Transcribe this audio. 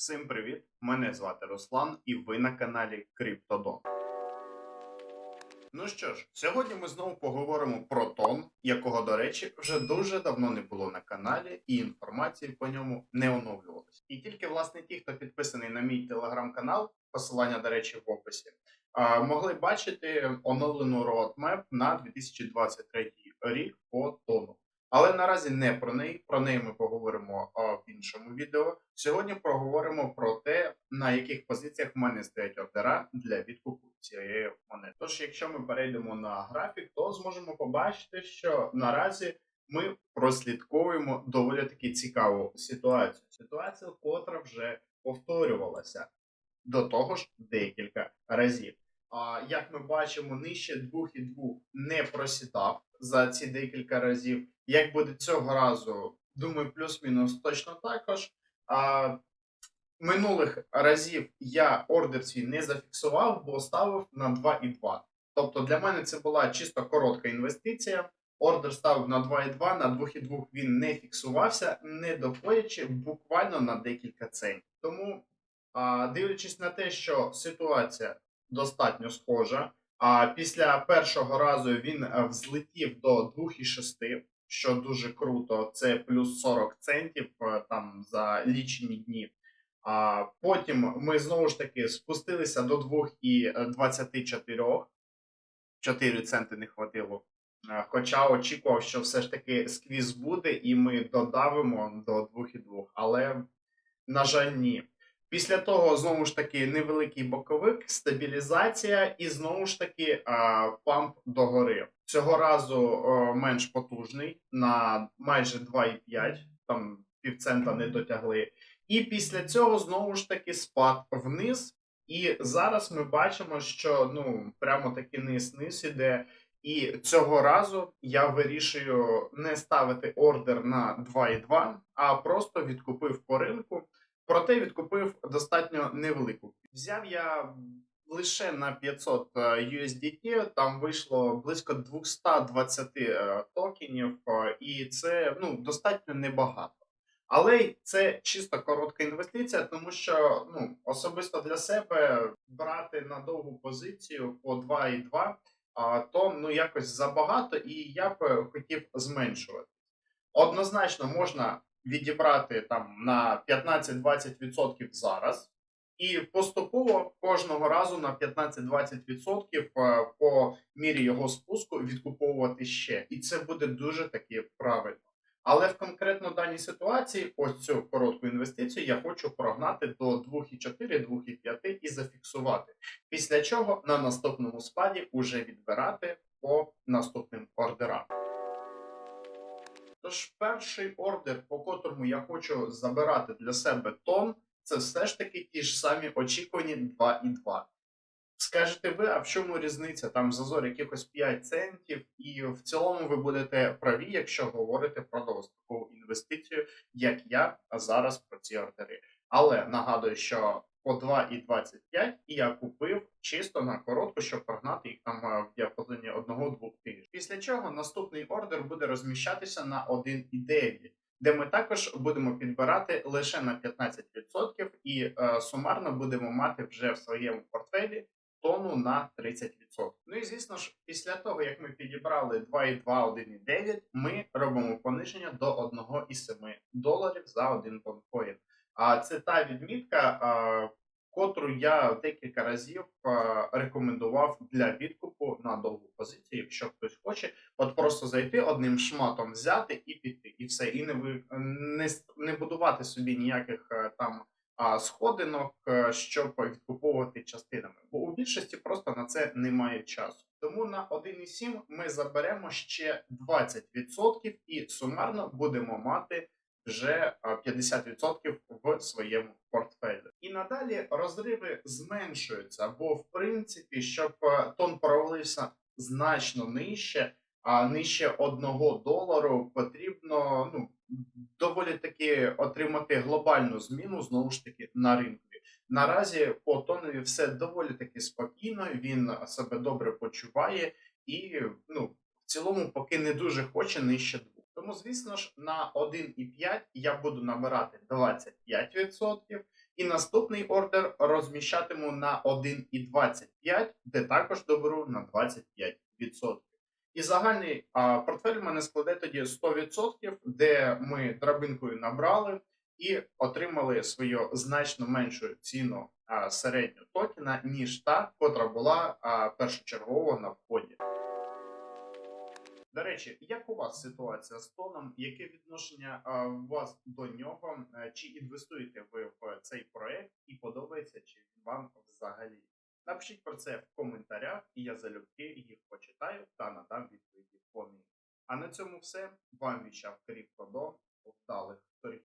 Всім привіт! Мене звати Руслан, і ви на каналі Криптодон. Ну що ж, сьогодні ми знову поговоримо про тон, якого, до речі, вже дуже давно не було на каналі, і інформації по ньому не оновлювалось. І тільки власне ті, хто підписаний на мій телеграм-канал, посилання, до речі, в описі, могли бачити оновлену roadmap на 2023 рік по тону. Але наразі не про неї. Про неї ми поговоримо в іншому відео. Сьогодні поговоримо про те, на яких позиціях в мене стоять ордера для відкупу цієї монети. Тож, якщо ми перейдемо на графік, то зможемо побачити, що наразі ми прослідковуємо доволі таки цікаву ситуацію. Ситуацію, котра вже повторювалася до того ж декілька разів. Як ми бачимо, нижче 2,2 не просідав за ці декілька разів. Як буде цього разу, думаю, плюс-мінус точно також. А, минулих разів я ордер свій не зафіксував, бо ставив на 2,2. Тобто для мене це була чисто коротка інвестиція. Ордер ставив на 2,2, на 2,2 він не фіксувався, не доходячи буквально на декілька центів. Тому, а, дивлячись на те, що ситуація достатньо схожа, а після першого разу він е, взлетів до 2,6, що дуже круто. Це плюс 40 центів е, там за лічені дні. А потім ми знову ж таки спустилися до 2,24. 4 центи не хватило. Е, Хоча очікував, що все ж таки сквіз буде, і ми додавимо до 2,2. Але, на жаль, ні. Після того, знову ж таки, невеликий боковик, стабілізація, і знову ж таки памп догори. Цього разу менш потужний на майже 2,5, там півцента не дотягли. І після цього знову ж таки спад вниз. І зараз ми бачимо, що ну прямо таки низ-низ іде. І цього разу я вирішую не ставити ордер на 2,2, а просто відкупив по ринку. Проте відкупив достатньо невелику. Взяв я лише на 500 е, USDT, там вийшло близько 220 е, токенів, е, і це ну, достатньо небагато. Але це чисто коротка інвестиція, тому що ну, особисто для себе брати на довгу позицію по 2,2, а, то ну, якось забагато, і я б хотів зменшувати. Однозначно можна відібрати там на 15-20% зараз, і поступово кожного разу на 15-20% е, по мірі його спуску відкуповувати ще. І це буде дуже таки правильно. Але в конкретно даній ситуації, ось цю коротку інвестицію я хочу прогнати до 2,4-2,5 і зафіксувати. Після чого на наступному спаді уже відбирати по наступним ордерам. Тож перший ордер, по котрому я хочу забирати для себе тон, це все ж таки ті ж самі очікувані 2,2. Скажете ви, а в чому різниця? Там зазор якихось 5 центів, і в цілому ви будете праві, якщо говорите про довгострокову інвестицію, як я зараз про ці ордери. Але нагадую, що по 2,25 і я купив чисто на коротку, щоб прогнати їх там е, в діапазоні 1-2 тижнів. Після чого наступний ордер буде розміщатися на 1,9, де ми також будемо підбирати лише на 15% і е, сумарно будемо мати вже в своєму портфелі тону на 30%. Ну і звісно ж, після того як ми підібрали 2,2, 1,9, ми робимо пониження до 1,7 доларів за один тонкоін. А це та відмітка, котру я декілька разів рекомендував для відкупу на довгу позицію, якщо хтось хоче, от просто зайти одним шматом, взяти і піти, і все, і не ви не, не будувати собі ніяких е, там сходинок, е, щоб відкуповувати частинами. Бо у більшості просто на це немає часу. Тому на 1,7 ми заберемо ще 20% і сумарно будемо мати вже а, 50% в своєму портфелі. І надалі розриви зменшуються, бо в принципі, щоб е, тон провалився значно нижче, а нижче 1 долару потрібно ну, доволі таки отримати глобальну зміну знову ж таки на ринку. Наразі по тонові все доволі таки спокійно, він себе добре почуває і ну, в цілому поки не дуже хоче нижче 2. Тому, звісно ж, на 1,5 я буду набирати 25%, І наступний ордер розміщатиму на 1,25, де також доберу на 25%. І загальний а, портфель в мене складе тоді 100%, де ми драбинкою набрали і отримали свою значно меншу ціну а, середню токена, ніж та, котра була а, першочергово на вході. До речі, як у вас ситуація з тоном? Яке відношення у вас до нього? Е, Чи інвестуєте ви в цей проект і подобається чи він вам взагалі? Напишіть про це в коментарях, і я залюбки їх почитаю та надам відповіді по них. А на цьому все. Вам віщав Кріпкодон. Вдалих торгів.